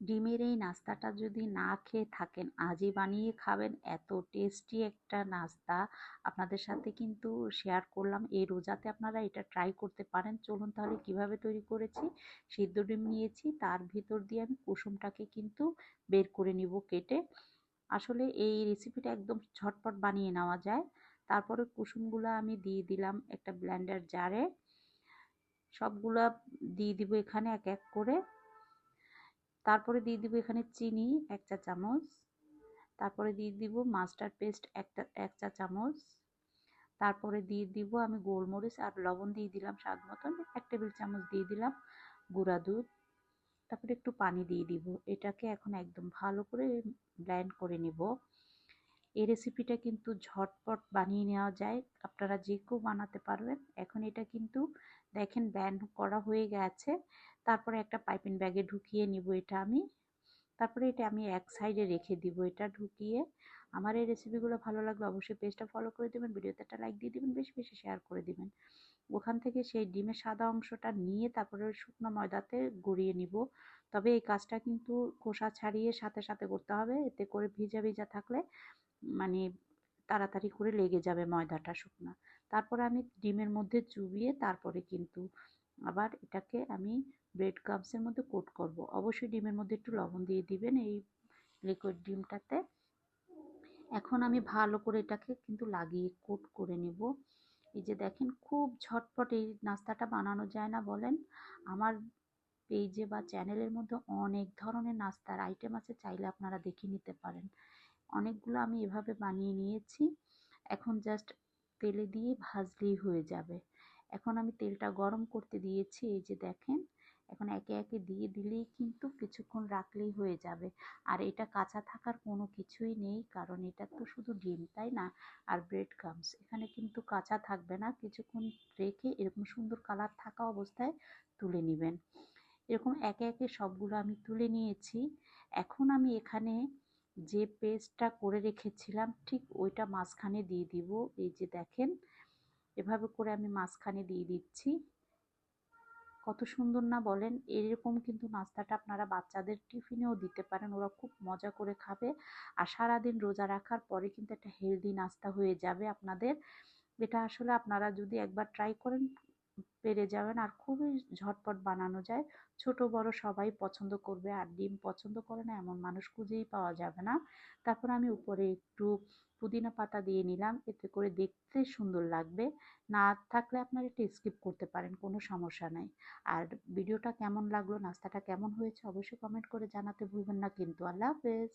ডিমের এই নাস্তাটা যদি না খেয়ে থাকেন, আজই বানিয়ে খাবেন। এত টেস্টি একটা নাস্তা। আপনাদের সাথে কিন্তু শেয়ার করলাম। এই রোজাতে আপনারা এটা ট্রাই করতে পারেন। চলুন তাহলে কীভাবে তৈরি করেছি? সিদ্ধ ডিম নিয়েছি। তার ভিতর দিয়ে আমি কুসুমটাকে কিন্তু বের করে নিব কেটে। আসলে এই রেসিপিটা একদম ঝটপট বানিয়ে নেওয়া যায়। তারপরে কুসুমগুলো আমি দিয়ে দিলাম একটা ব্ল্যান্ডার জারে সবগুলা দিয়ে দিব এখানে এক এক করে। তারপরে দিয়ে দিব এখানে চিনি এক চা চামচ। তারপরে দিয়ে দিব মাস্টার্ড পেস্ট একটা এক চা চামচ। তারপরে দিয়ে দিব আমি গোলমরিচ আর লবণ দিয়ে দিলাম স্বাদ মতন। এক টেবিল চামচ দিয়ে দিলাম গুঁড়া দুধ। তারপরে একটু পানি দিয়ে দিব। এটাকে এখন একদম ভালো করে ব্ল্যান্ড করে নেব। এই রেসিপিটা কিন্তু ঝটপট বানিয়ে নেওয়া যায়। আপনারা যে কেউ বানাতে পারবেন। এখন এটা কিন্তু দেখেন ব্যান করা হয়ে গেছে। তারপরে একটা পাইপিং ব্যাগে ঢুকিয়ে নিব এটা আমি। তারপরে এটা আমি এক সাইডে রেখে দিব এটা ঢুকিয়ে। আমার এই রেসিপিগুলো ভালো লাগলে অবশ্যই পেজটা ফলো করে দেবেন, ভিডিওতে একটা লাইক দিয়ে দেবেন, বেশি বেশি শেয়ার করে দিবেন। ওখান থেকে সেই ডিমের সাদা অংশটা নিয়ে তারপরে শুকনো ময়দাতে গড়িয়ে নিব। তবে এই কাজটা কিন্তু খোসা ছাড়িয়ে সাথে সাথে করতে হবে। এতে করে ভিজা ভিজা থাকলে মানে তাড়াতাড়ি করে লেগে যাবে ময়দাটা, শুকনা। তারপরে আমি ডিমের মধ্যে চুবিয়ে তারপরে কিন্তু আবার এটাকে আমি ব্রেড কাপসের মধ্যে কোট করব। অবশ্যই ডিমের মধ্যে একটু লবণ দিয়ে দিবেন এই লিকুইড ডিমটাতে। এখন আমি ভালো করে এটাকে কিন্তু লাগিয়ে কোট করে নেব। এই যে দেখেন, খুব ঝটপট এই নাস্তাটা বানানো যায় না বলেন। আমার পেজে বা চ্যানেলের মধ্যে অনেক ধরনের নাস্তার আইটেম আছে, চাইলে আপনারা দেখে নিতে পারেন। অনেকগুলো আমি এভাবে বানিয়ে নিয়েছি। এখন জাস্ট তেলে দিয়ে ভাজলেই হয়ে যাবে। এখন আমি তেলটা গরম করতে দিয়েছি, এই যে দেখেন। এখন একে একে দিয়ে দিলেই কিন্তু কিছুক্ষণ রাখলেই হয়ে যাবে। আর এটা কাঁচা থাকার কোনো কিছুই নেই, কারণ এটা তো শুধু ডিম, তাই না? আর ব্রেড ক্রামস এখানে কিন্তু কাঁচা থাকবে না। কিছুক্ষণ রেখে এরকম সুন্দর কালার থাকা অবস্থায় তুলে নেবেন। এরকম একে একে সবগুলো আমি তুলে নিয়েছি। এখন আমি এখানে যে পেস্টটা করে রেখেছিলাম, ঠিক ওইটা মাঝখানে দিয়ে দিব। এই যে দেখেন, এভাবে করে আমি মাঝখানে দিয়ে দিচ্ছি। কত সুন্দর না বলেন, এরকম কিন্তু নাস্তাটা আপনারা বাচ্চাদের টিফিনেও দিতে পারেন, ওরা খুব মজা করে খাবে। আর সারাদিন রোজা রাখার পরে কিন্তু একটা হেলদি নাস্তা হয়ে যাবে আপনাদের। এটা আসলে আপনারা যদি একবার ট্রাই করেন পেরে যাবেন। আর খুবই ঝটপট বানানো যায়। ছোট, বড় সবাই পছন্দ করবে আর ডিম পছন্দ করে না এমন মানুষ খুঁজেই পাওয়া যাবে না। তারপর আমি উপরে একটু পুদিনা পাতা দিয়ে নিলাম। এতে করে দেখতে সুন্দর লাগবে। না থাকলে আপনারা এটা স্কিপ করতে পারেন, কোনো সমস্যা নাই। আর ভিডিওটা কেমন লাগল, নাস্তাটা কেমন হয়েছে অবশ্যই কমেন্ট করে জানাতে ভুলবেন না কিন্তু। আল্লাহ হাফেজ।